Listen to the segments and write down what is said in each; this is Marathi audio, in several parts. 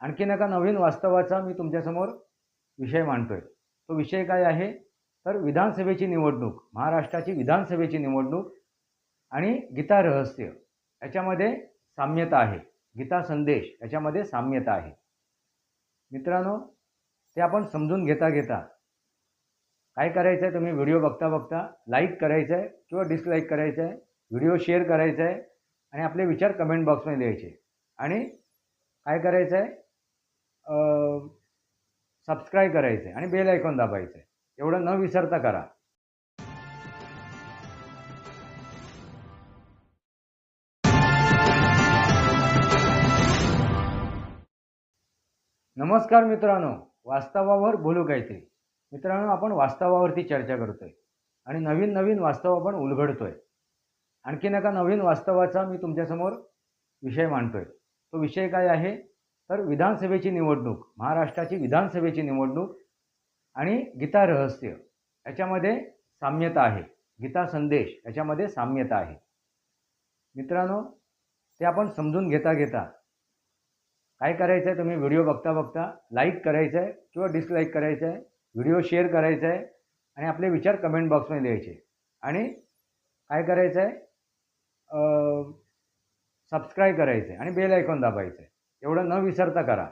आणखीन एका नवीन वास्तवाचा मी तुमच्यासमोर विषय मांडतोय. तो विषय काय आहे? तर विधानसभेची निवडणूक महाराष्ट्राची विधानसभेची निवडणूक आणि गीता रहस्य याच्यामध्ये साम्यता आहे. गीता संदेश याच्यामध्ये साम्यता आहे. मित्रांनो ते आपण समजून घेता घेता काय करायचं आहे तुम्ही व्हिडिओ बघता बघता लाईक करायचं आहे किंवा डिसलाईक करायचं आहे व्हिडिओ शेअर करायचा आहे आणि आपले विचार कमेंट बॉक्समध्ये द्यायचे. आणि काय करायचं आहे सबस्क्राईब करायचे आणि बेल आयकॉन दाबायचे एवढं न विसरता करा. नमस्कार मित्रांनो वास्तवावर बोलू काहीतरी मित्रांनो आपण वास्तवावरती चर्चा करतोय आणि नवीन नवीन वास्तव आपण उलगडतोय. आणखीन एका नवीन वास्तवाचा मी तुमच्यासमोर विषय मांडतोय. तो विषय काय आहे? तर विधानसभेची निवडणूक महाराष्ट्राची विधानसभेची निवडणूक आणि गीता रहस्य याच्यामध्ये साम्यता आहे. गीता संदेश याच्यामध्ये साम्यता आहे. मित्रांनो ते आपण समजून घेता घेता काय करायचं आहे तुम्ही? व्हिडिओ बघता बघता लाईक करायचं आहे किंवा डिसलाईक करायचं आहे व्हिडिओ शेअर करायचा आहे आणि आपले विचार कमेंट बॉक्समध्ये द्यायचे आणि काय करायचं आहे सबस्क्राईब करायचं आहे आणि बेल आयकॉन दाबायचं आहे एवढं न विसरता करा.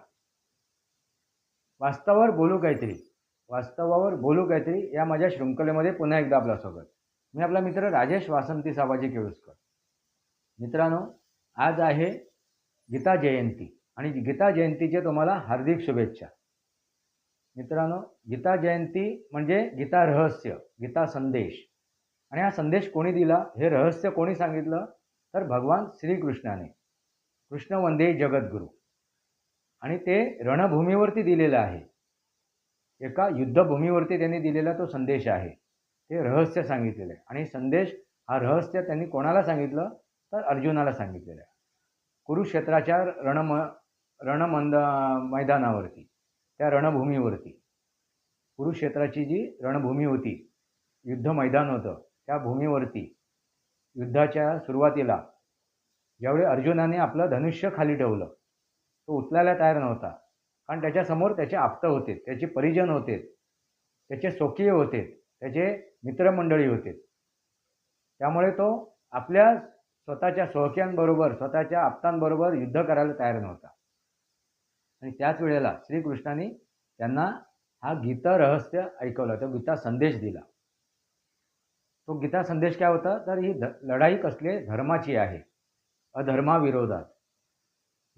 वास्तवावर बोलू काहीतरी. वास्तवावर बोलू काहीतरी या माझ्या शृंखलेमध्ये पुन्हा एकदा आपल्यासोबत स्वागत. मी आपला मित्र राजेश वासंती साबाजी केळुसकर. मित्रांनो आज आहे गीता जयंती आणि गीता जयंतीचे तुम्हाला हार्दिक शुभेच्छा. मित्रांनो गीता जयंती म्हणजे गीता रहस्य गीता संदेश. आणि हा संदेश कोणी दिला हे रहस्य कोणी सांगितलं? तर भगवान श्रीकृष्णाने. कृष्ण वंदे जगद्गुरू. आणि ते रणभूमीवरती दिलेलं आहे. एका युद्धभूमीवरती त्यांनी दिलेला तो संदेश आहे. ते रहस्य सांगितलेलं आहे. आणि संदेश हा रहस्य त्यांनी कोणाला सांगितलं? तर अर्जुनाला सांगितलेलं आहे. कुरुक्षेत्राच्या रणम रणमंद मैदानावरती त्या रणभूमीवरती. कुरुक्षेत्राची जी रणभूमी होती युद्ध मैदान होतं त्या भूमीवरती युद्धाच्या सुरुवातीला ज्यावेळी अर्जुनाने आपलं धनुष्य खाली ठेवलं तो उचलायला तयार नव्हता. कारण त्याच्यासमोर त्याचे आप्त होते त्याचे परिजन होते त्याचे स्वकीय होते त्याचे मित्रमंडळी होते. त्यामुळे तो आपल्या स्वतःच्या स्वकीयांबरोबर स्वतःच्या आप्तांबरोबर युद्ध करायला तयार नव्हता. आणि त्याच वेळेला श्रीकृष्णाने त्यांना हा गीता रहस्य ऐकवलं तो गीता संदेश दिला. तो गीता संदेश काय होता? तर ही ध लढाई कसली? धर्माची आहे. अधर्माविरोधात.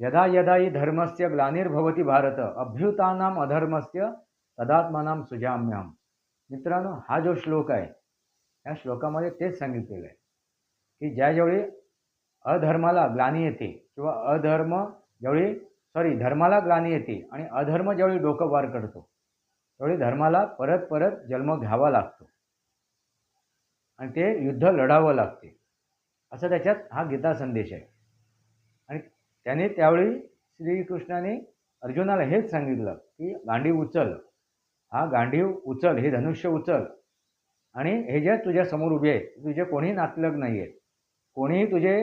यदा यदा ही धर्मस्य ग्लानिर्भवती भारत अभ्युतानाम अधर्मस्य तदात्मानाम सुजाम्यम। मित्रांनो हा जो श्लोक आहे या श्लोकामध्ये तेच सांगितलेलं आहे की ज्या ज्यावेळी अधर्माला ग्लानी येते किंवा अधर्म ज्यावेळी सॉरी धर्माला ग्लानी येते आणि अधर्म ज्यावेळी डोकं वार करतो त्यावेळी धर्माला परत परत जन्म घ्यावा लागतो आणि ते युद्ध लढावं लागते. असं त्याच्यात हा गीता संदेश आहे. त्याने त्यावेळी श्रीकृष्णाने अर्जुनाला हेच सांगितलं की गांडीव उचल. हा गांडीव उचल हे धनुष्य उचल. आणि हे जे तुझ्या समोर उभे आहेत तुझे कोणी नातलग नाही आहेत कोणीही तुझे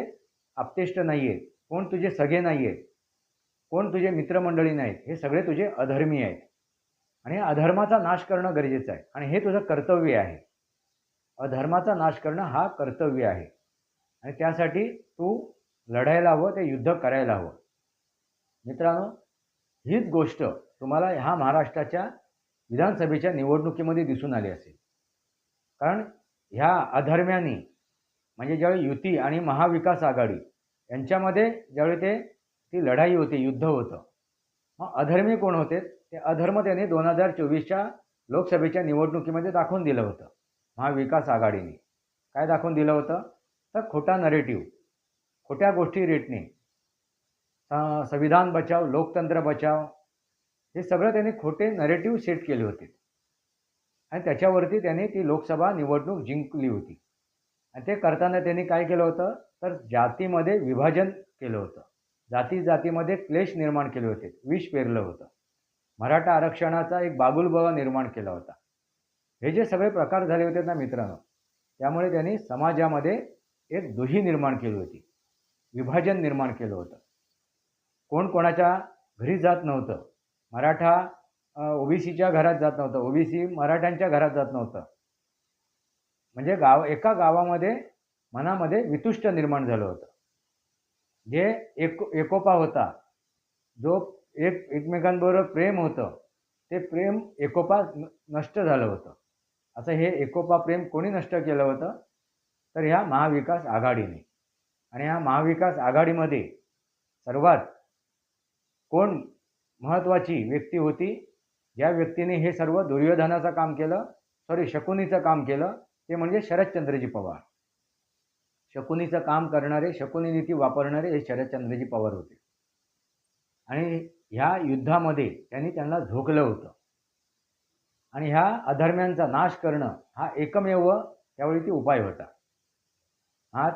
आपतेष्ट नाही आहेत कोण तुझे सगळे नाही आहेत कोण तुझे मित्रमंडळी नाहीत. हे सगळे तुझे अधर्मी आहेत. आणि अधर्माचा नाश करणं गरजेचं आहे. आणि हे तुझं कर्तव्य आहे. अधर्माचा नाश करणं हा कर्तव्य आहे. आणि त्यासाठी तू लढायला हवं ते युद्ध करायला हवं. मित्रांनो हीच गोष्ट तुम्हाला ह्या महाराष्ट्राच्या विधानसभेच्या निवडणुकीमध्ये दिसून आली असेल. कारण ह्या अधर्म्यांनी म्हणजे ज्यावेळी युती आणि महाविकास आघाडी यांच्यामध्ये ज्यावेळी ते ती लढाई होती युद्ध होतं मग अधर्मी कोण होते? ते अधर्म त्यांनी दोन हजार चोवीसच्या लोकसभेच्या निवडणुकीमध्ये दाखवून दिलं होतं. महाविकास आघाडीने. काय दाखवून दिलं होतं? तर खोटा नरेटिव्ह खोट्या गोष्टी रेटणे. संविधान बचाव लोकतंत्र बचाव हे सगळं त्यांनी खोटे नरेटिव्ह सेट केले होते. आणि त्याच्यावरती त्यांनी ती लोकसभा निवडणूक जिंकली होती. आणि ते करताना त्यांनी काय केलं होतं? तर जातीमध्ये विभाजन केलं होतं. जाती जातीमध्ये क्लेश निर्माण केले होते. विष पेरलं होतं. मराठा आरक्षणाचा एक बागुलबावा निर्माण केला होता. हे जे सगळे प्रकार झाले होते ना मित्रांनो त्यामुळे त्यांनी समाजामध्ये एक दुही निर्माण केली होती. विभाजन निर्माण केलं होतं. कोण कोणाच्या घरी जात नव्हतं. मराठा ओबीसीच्या घरात जात नव्हतं. ओबीसी मराठ्यांच्या घरात जात नव्हतं. म्हणजे गाव एका गावामध्ये मनामध्ये वितुष्ट निर्माण झालं होतं. जे एक एकोपा होता जो एक एकमेकांबरोबर प्रेम होतं ते प्रेम एकोपा न- नष्ट झालं होतं. असं हे एकोपा प्रेम कोणी नष्ट केलं होतं? तर ह्या महाविकास आघाडीने. आणि ह्या महाविकास आघाडीमध्ये सर्वात कोण महत्त्वाची व्यक्ती होती ज्या व्यक्तीने हे सर्व दुर्योधनाचं काम केलं सॉरी शकुनीचं काम केलं ते म्हणजे शरदचंद्रजी पवार. शकुनीचं काम करणारे शकुनी नीती वापरणारे हे शरदचंद्रजी पवार होते. आणि ह्या युद्धामध्ये त्यांनी त्यांना झोकलं होतं. आणि ह्या अधर्म्यांचा नाश करणं हा एकमेव त्यावेळी ती उपाय होता. हा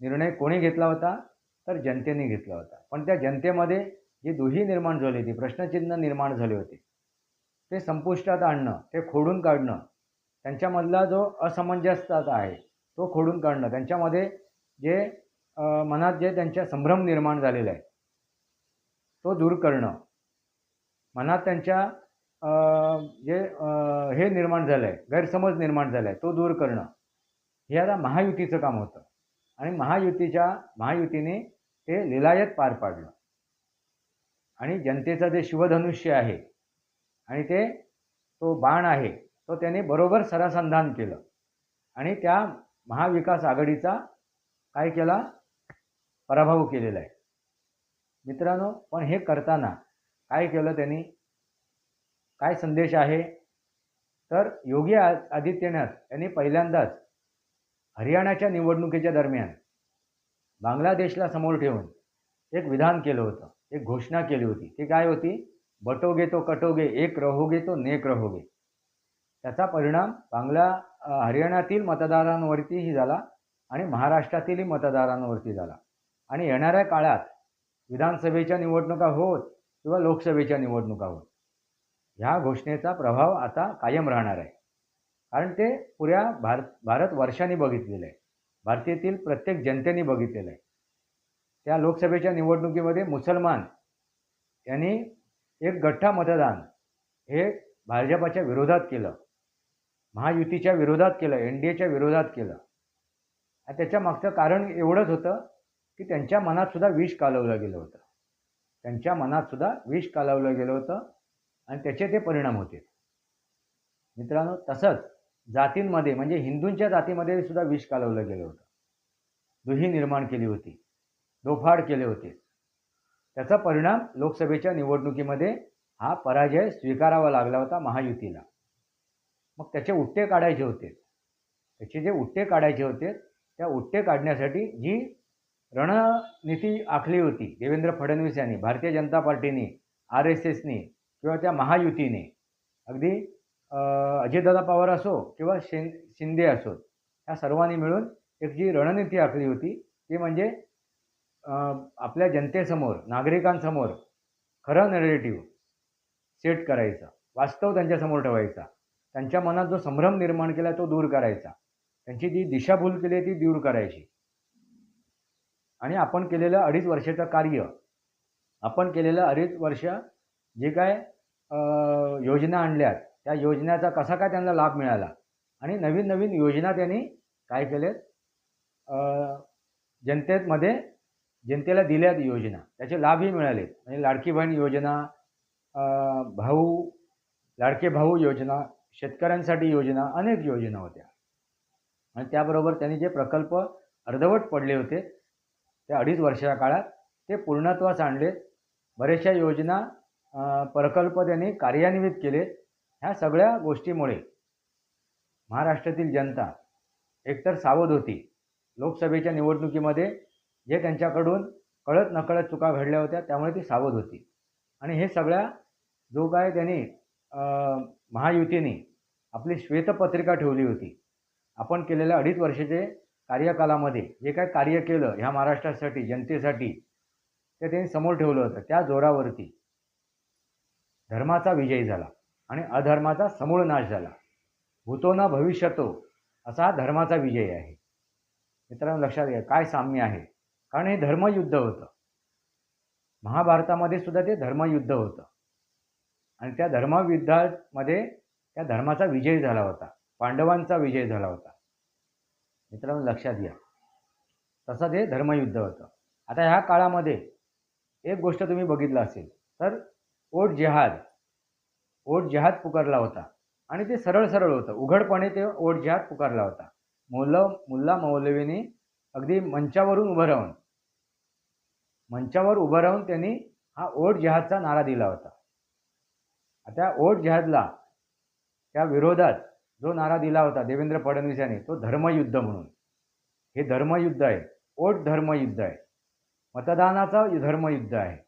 निर्णय कोणी घेतला होता? तर जनतेने घेतला होता. पण त्या जनतेमध्ये जी दुही निर्माण झाली होती प्रश्नचिन्ह निर्माण झाले होते ते संपुष्टात आणणं ते खोडून काढणं त्यांच्यामधला जो असमंजसता आहे तो खोडून काढणं त्यांच्यामध्ये जे मनात जे त्यांच्या संभ्रम निर्माण झालेला आहे तो दूर करणं मनात त्यांच्या जे हे निर्माण झालं आहे गैरसमज निर्माण झाला आहे तो दूर करणं हे आता महायुतीचं काम होतं. आणि महायुतीच्या महायुतीने ते लिलायत पार पाडलं. आणि जनतेचं जे शिवधनुष्य आहे आणि ते तो बाण आहे तो त्याने बरोबर सरसंधान केलं. आणि त्या महाविकास आघाडीचा काय केला? पराभव केलेला आहे. मित्रांनो पण हे करताना काय केलं त्यांनी? काय संदेश आहे? तर योगी आदित्यनाथ यांनी पहिल्यांदाच हरियाणाच्या निवडणुकीच्या दरम्यान बांगलादेशला समोर ठेवून एक विधान केलं होतं एक घोषणा केली होती. ती काय होती? बटोगे तो कटोगे एक रहोगे तो नेक रहोगे. त्याचा परिणाम बांगला हरियाणातील मतदारांवरतीही झाला आणि महाराष्ट्रातीलही मतदारांवरती झाला. आणि येणाऱ्या काळात विधानसभेच्या निवडणुका होत किंवा लोकसभेच्या निवडणुका होत ह्या घोषणेचा प्रभाव आता कायम राहणार आहे. कारण ते पुऱ्या भारत भारत वर्षांनी बघितलेलं आहे भारतातील प्रत्येक जनतेने बघितलेलं आहे त्या लोकसभेच्या निवडणुकीमध्ये मुसलमान यांनी एक गठ्ठा मतदान हे भाजपाच्या विरोधात केलं. महायुतीच्या विरोधात केलं एन डी एच्या विरोधात केलं. आणि त्याच्या मागचं कारण एवढंच होतं की त्यांच्या मनात सुद्धा विष कालवलं गेलं होतं. त्यांच्या मनात सुद्धा विष कालवलं गेलं होतं आणि त्याचे ते परिणाम होते. मित्रांनो तसंच जातींमध्ये म्हणजे हिंदूंच्या जातीमध्ये सुद्धा विष कालवलं गेलं होतं. दुही निर्माण केली होती दोफाड केले होते. त्याचा परिणाम लोकसभेच्या निवडणुकीमध्ये हा पराजय स्वीकारावा लागला होता महायुतीला. मग त्याचे उट्टे काढायचे होते. त्याचे जे उट्टे काढायचे होते त्या उट्टे काढण्यासाठी जी रणनीती आखली होती देवेंद्र फडणवीस यांनी भारतीय जनता पार्टीने आर एस एसनी किंवा त्या महायुतीने अगदी अजितदादा पवार असो किंवा शिं शिंदे असो ह्या सर्वांनी मिळून एक जी रणनीती आखली होती ती म्हणजे आपल्या जनतेसमोर नागरिकांसमोर खरं नरेटिव्ह सेट करायचा वास्तव त्यांच्यासमोर ठेवायचा त्यांच्या मनात जो संभ्रम निर्माण केला तो दूर करायचा त्यांची जी दिशाभूल केली आहे ती दूर करायची. आणि आपण केलेलं अडीच वर्षाचं कार्य आपण केलेलं अडीच वर्ष जे काय योजना आणल्यात त्या योजनेचा कसा काय त्यांना लाभ मिळाला? आणि नवीन नवीन योजना त्यांनी काय केलेत? जनतेमध्ये जनतेला दिल्यात योजना. त्याचे लाभही मिळाले म्हणजे लाडकी बहीण योजना भाऊ लाडके भाऊ योजना शेतकऱ्यांसाठी योजना अनेक योजना होत्या. आणि त्याबरोबर त्यांनी जे प्रकल्प अर्धवट पडले होते त्या अडीच वर्षाच्या काळात ते पूर्णत्वास आणले बऱ्याचशा योजना प्रकल्प त्यांनी कार्यान्वित केले ह्या सगळ्या गोष्टीमुळे महाराष्ट्रातील जनता एकतर सावध होती. लोकसभेच्या निवडणुकीमध्ये जे त्यांच्याकडून कळत नकळत चुका घडल्या होत्या त्यामुळे ती सावध होती. आणि हे सगळ्या जो काय त्यांनी महायुतीने आपली श्वेतपत्रिका ठेवली होती. आपण केलेल्या अडीच वर्षाचे कार्यकालामध्ये जे काय कार्य केलं ह्या महाराष्ट्रासाठी जनतेसाठी ते त्यांनी समोर ठेवलं होतं. त्या जोरावरती धर्माचा विजय झाला. आणि अधर्माचा समूळ नाश झाला. होतो ना भविष्यतो असा हा धर्माचा विजय आहे. मित्रांनो लक्षात घ्या काय साम्य आहे? कारण हे धर्मयुद्ध होतं. महाभारतामध्ये सुद्धा ते धर्मयुद्ध होतं. आणि त्या धर्मयुद्धामध्ये त्या धर्माचा विजय झाला होता. पांडवांचा विजय झाला होता. मित्रांनो लक्षात घ्या. तसं ते धर्मयुद्ध होतं. आता ह्या काळामध्ये एक गोष्ट तुम्ही बघितलं असेल तर ओट जिहाद ओट जिहाद पुकारला होता. आणि ते सरळ सरळ होतं. उघडपणे ते ओट जिहाद पुकारला होता. मुल्ला मुल्ला मौलवीने अगदी मंचावरून उभं राहून मंचावर उभं राहून त्यांनी हा ओट जहाजचा नारा दिला होता. आता ओट जहाजला त्या विरोधात जो नारा दिला होता देवेंद्र फडणवीस यांनी तो धर्मयुद्ध म्हणून. हे धर्मयुद्ध आहे. ओट धर्मयुद्ध आहे. मतदानाचा धर्मयुद्ध आहे.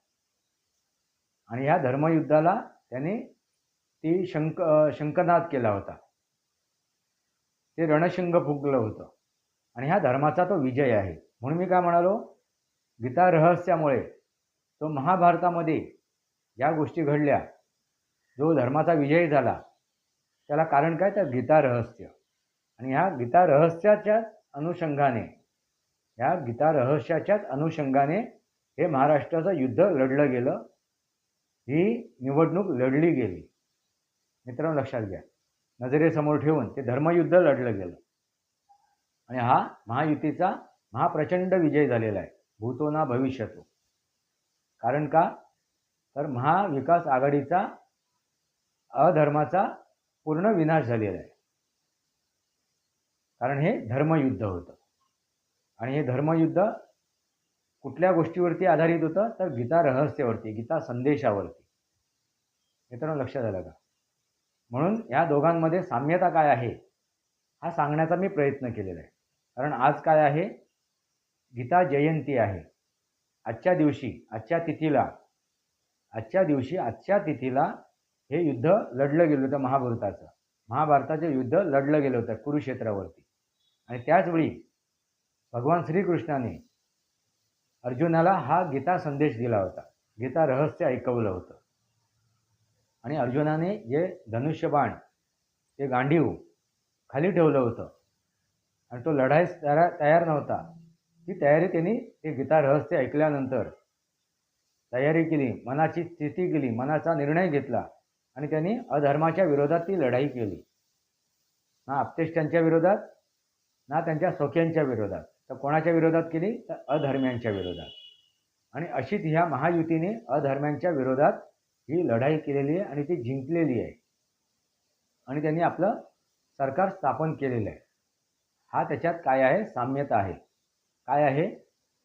आणि ह्या धर्मयुद्धाला त्यांनी ती शंक शंकनाद केला होता. ते रणशिंग फुगलं होतं. आणि ह्या धर्माचा तो विजय आहे. म्हणून मी काय म्हणालो? गीता रहस्यामुळे तो महाभारतामध्ये ज्या गोष्टी घडल्या. जो धर्माचा विजय झाला त्याला कारण काय? तर गीता रहस्य. आणि ह्या गीता रहस्याच्याच अनुषंगाने ह्या गीता रहस्याच्याच अनुषंगाने हे महाराष्ट्राचं युद्ध लढलं गेलं. ही निवडणूक लढली गेली. मित्रांनो लक्षात घ्या. नजरेसमोर ठेवून ते धर्मयुद्ध लढलं गेलं. आणि हा महायुतीचा महाप्रचंड विजय झालेला आहे. भूतो ना भविष्यतो. कारण का? तर महाविकास आघाडीचा अधर्माचा पूर्ण विनाश झालेला आहे. कारण हे धर्मयुद्ध होतं. आणि हे धर्मयुद्ध कुठल्या गोष्टीवरती आधारित होतं? तर गीता रहस्यावरती गीता संदेशावरती. मित्रांनो लक्षात आलं का? म्हणून या दोघांमध्ये साम्यता काय आहे हा सांगण्याचा मी प्रयत्न केलेला आहे. कारण आज काय आहे गीता जयंती आहे. आजच्या दिवशी आजच्या तिथीला आजच्या दिवशी आजच्या तिथीला हे युद्ध लढलं गेलं होतं महाभारताचं. महाभारताचं युद्ध लढलं गेलं होतं कुरुक्षेत्रावरती. आणि त्याचवेळी भगवान श्रीकृष्णाने अर्जुनाला हा गीता संदेश दिला होता. गीता रहस्य ऐकवलं होतं. आणि अर्जुनाने जे धनुष्यबाण ते गांडीव खाली ठेवलं होतं आणि तो लढाईस तयार तयार नव्हता ती तयारी त्यांनी ते गीता रहस्य ऐकल्यानंतर तयारी केली मनाची स्थिती केली मनाचा निर्णय घेतला आणि त्यांनी अधर्माच्या विरोधात ती लढाई केली. ना आपतेष्टांच्या विरोधात ना त्यांच्या सोक्यांच्या विरोधात. तर कोणाच्या विरोधात केली? तर अधर्म्यांच्या विरोधात. आणि अशीच ह्या महायुतीने अधर्म्यांच्या विरोधात ही लढाई केलेली आहे आणि ती जिंकलेली आहे. आणि त्यांनी आपलं सरकार स्थापन केलेलं आहे. हा त्याच्यात काय आहे? साम्यता आहे. काय आहे?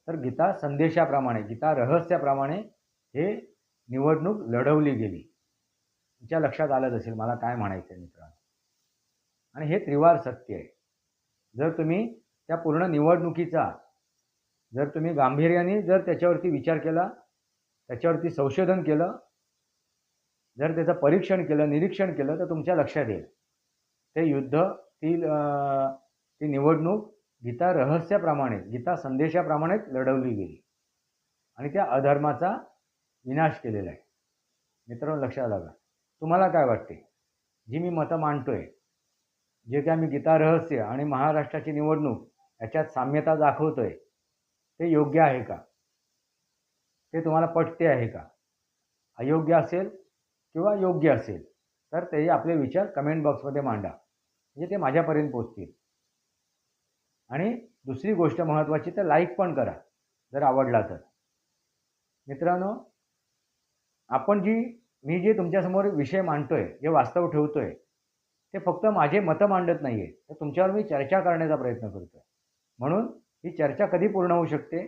तर गीता संदेशाप्रमाणे गीता रहस्याप्रमाणे हे निवडणूक लढवली गेली. तुमच्या लक्षात आलंच असेल मला काय म्हणायचं आहे मित्रांनो. आणि हे त्रिवार सत्य आहे. जर तुम्ही त्या पूर्ण निवडणुकीचा जर तुम्ही गांभीर्याने जर त्याच्यावरती विचार केला त्याच्यावरती संशोधन केलं जर त्याचं परीक्षण केलं निरीक्षण केलं तर तुमच्या लक्षात येईल. ते युद्ध ती ती निवडणूक गीता रहस्याप्रमाणे गीता संदेशाप्रमाणेच लढवली गेली. आणि त्या अधर्माचा विनाश केलेला आहे. मित्रांनो लक्षात आला तुम्हाला काय वाटते? जी मी मतं मांडतोय जे काय मी गीता रहस्य आणि महाराष्ट्राची निवडणूक याच्यात साम्यता दाखवतोय ते योग्य आहे का? ते तुम्हाला पटते आहे का? अयोग्य असेल किंवा योग्य असेल तर ते आपले विचार कमेंट बॉक्समध्ये मांडा. म्हणजे ते माझ्यापर्यंत पोचतील. आणि दुसरी गोष्ट महत्त्वाची तर लाईक पण करा जर आवडला तर. मित्रांनो आपण जी मी जे तुमच्यासमोर विषय मांडतोय जे वास्तव ठेवतोय ते फक्त माझे मतं मांडत नाही आहे तर तुमच्यावर मी चर्चा करण्याचा प्रयत्न करतो आहे म्हणून ही चर्चा कधी पूर्ण होऊ शकते?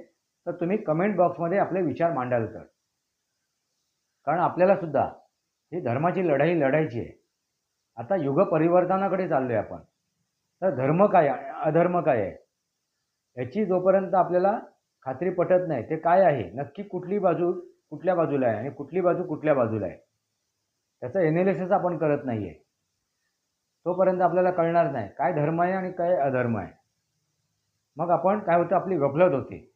तर तुम्ही कमेंट बॉक्समध्ये आपले विचार मांडाल तर. कारण आपल्यालासुद्धा ही धर्माची लढाई लढायची आहे. आता युग परिवर्तनाकडे चाललो आहे आपण. तर धर्म काय अधर्म काय आहे? याची जोपर्यंत आपल्याला खात्री पटत नाही ते काय आहे? नक्की कुठली बाजू कुठल्या बाजूला आहे आणि कुठली बाजू कुठल्या बाजूला आहे? त्याचं एनालिसिस आपण करत नाही आहे तोपर्यंत आपल्याला कळणार नाही काय धर्म आहे आणि काय अधर्म आहे. मग आपण काय होतं? आपली गफलत होते.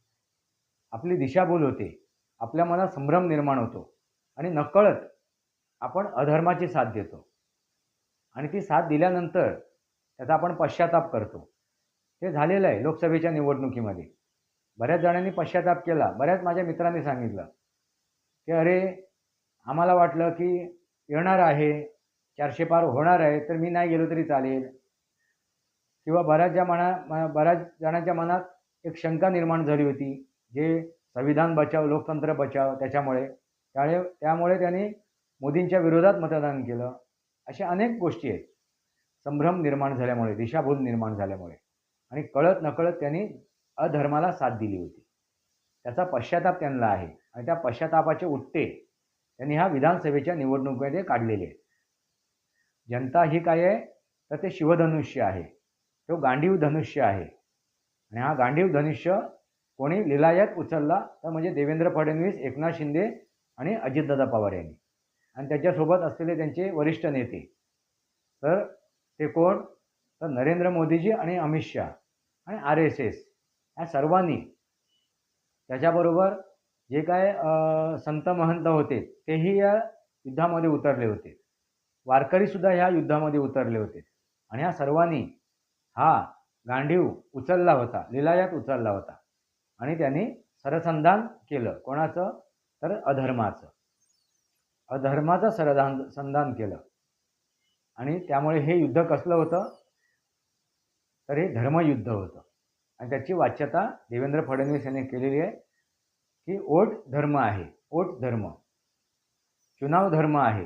आपली दिशाभूल होते. आपल्या मनात संभ्रम निर्माण होतो. आणि नकळत आपण अधर्माची साथ देतो. आणि ती साथ दिल्यानंतर त्याचा आपण पश्चाताप करतो. हे झालेलं आहे लोकसभेच्या निवडणुकीमध्ये. बऱ्याच जणांनी पश्चाताप केला. बऱ्याच माझ्या मित्रांनी सांगितलं की अरे आम्हाला वाटलं की येणार आहे चारशे पार होणार आहे तर मी नाही गेलो तरी चालेल. किंवा बऱ्याचशा मना म- बऱ्याच जणांच्या मनात एक शंका निर्माण झाली होती जे संविधान बचाव लोकतंत्र बचाव त्याच्यामुळे. त्यामुळे त्यामुळे त्यांनी मोदींच्या विरोधात मतदान केलं. अशा अनेक गोष्टी आहेत. संभ्रम निर्माण झाल्यामुळे दिशाभूल निर्माण झाल्यामुळे आणि कळत नकळत त्यांनी अधर्माला साथ दिली होती. त्याचा पश्चाताप त्यांना आहे आणि त्या पश्चातापाचे उट्टे त्यांनी ह्या विधानसभेच्या निवडणुकीमध्ये काढलेले आहेत. जनता ही काय आहे? तर ते शिवधनुष्य आहे. तो गांडीव धनुष्य आहे. आणि हा गांडीव धनुष्य कोणी लिलायत उचलला तर म्हणजे देवेंद्र फडणवीस एकनाथ शिंदे आणि अजितदादा पवार यांनी. आणि त्याच्यासोबत असलेले त्यांचे वरिष्ठ नेते. तर ते कोण? तर नरेंद्र मोदीजी आणि अमित शहा आणि आर एस एस ह्या सर्वांनी. त्याच्याबरोबर जे काय संत महंत होते तेही या युद्धामध्ये उतरले होते. वारकरीसुद्धा ह्या युद्धामध्ये उतरले होते. आणि ह्या सर्वांनी हा गांडीव उचलला होता लिलायात उचलला होता. आणि त्यांनी सरसंधान केलं. कोणाचं? तर अधर्माचं. अधर्माचं सरदान संधान केलं. आणि त्यामुळे हे युद्ध कसलं होतं? तर हे धर्मयुद्ध होतं. आणि त्याची वाच्यता देवेंद्र फडणवीस यांनी केलेली आहे की ओट धर्म आहे ओट धर्म. चुनाव धर्म आहे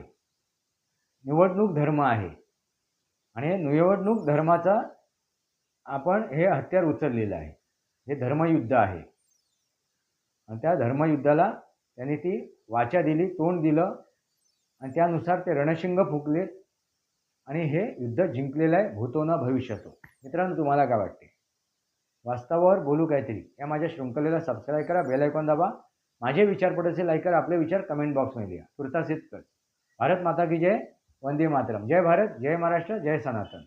निवडणूक धर्म आहे. आणि हे निवडणूक धर्माचा आपण हे हत्यार उचललेलं आहे. हे धर्मयुद्ध आहे. आणि त्या धर्मयुद्धाला त्यांनी ती वाचा दिली तोंड दिलं आणि त्यानुसार ते रणशिंग फुकले आणि हे युद्ध जिंकलेलं आहे भूतो ना भविष्यतो मित्रांनो तुम्हाला काय वाटते? वास्तवावर बोलू काहीतरी. या माझ्या शृंखलेला सबस्क्राईब करा बेल आयकॉन दाबा. माझे विचार पडत असेल लाईक करा. आपले विचार कमेंट बॉक्समध्ये लिहा. तुर्तासित कर. भारत माता की जय. वंदे मातरम. जय भारत जय महाराष्ट्र जय सनातन.